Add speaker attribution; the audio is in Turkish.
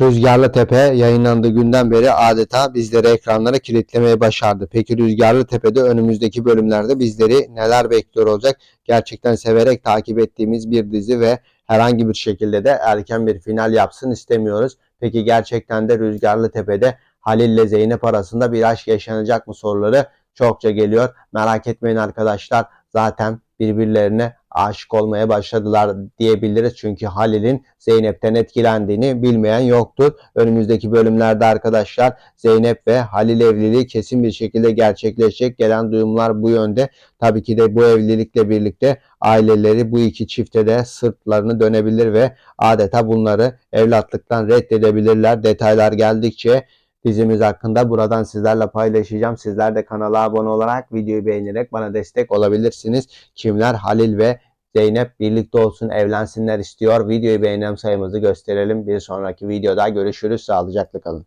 Speaker 1: Rüzgarlı Tepe yayınlandığı günden beri adeta bizleri ekranlara kilitlemeye başardı. Peki Rüzgarlı Tepe'de önümüzdeki bölümlerde bizleri neler bekliyor olacak? Gerçekten severek takip ettiğimiz bir dizi ve herhangi bir şekilde de erken bir final yapsın istemiyoruz. Peki gerçekten de Rüzgarlı Tepe'de Halil ile Zeynep arasında bir aşk yaşanacak mı soruları çokça geliyor. Merak etmeyin arkadaşlar. Zaten birbirlerine aşık olmaya başladılar diyebiliriz. Çünkü Halil'in Zeynep'ten etkilendiğini bilmeyen yoktur. Önümüzdeki bölümlerde arkadaşlar Zeynep ve Halil evliliği kesin bir şekilde gerçekleşecek. Gelen duyumlar bu yönde. Tabii ki de bu evlilikle birlikte aileleri bu iki çifte de sırtlarını dönebilir ve adeta bunları evlatlıktan reddedebilirler. Detaylar geldikçe dizimiz hakkında buradan sizlerle paylaşacağım. Sizler de kanala abone olarak videoyu beğenerek bana destek olabilirsiniz. Kimler Halil ve Zeynep birlikte olsun evlensinler istiyor. Videoyu beğenem sayımızı gösterelim. Bir sonraki videoda görüşürüz. Sağlıcakla kalın.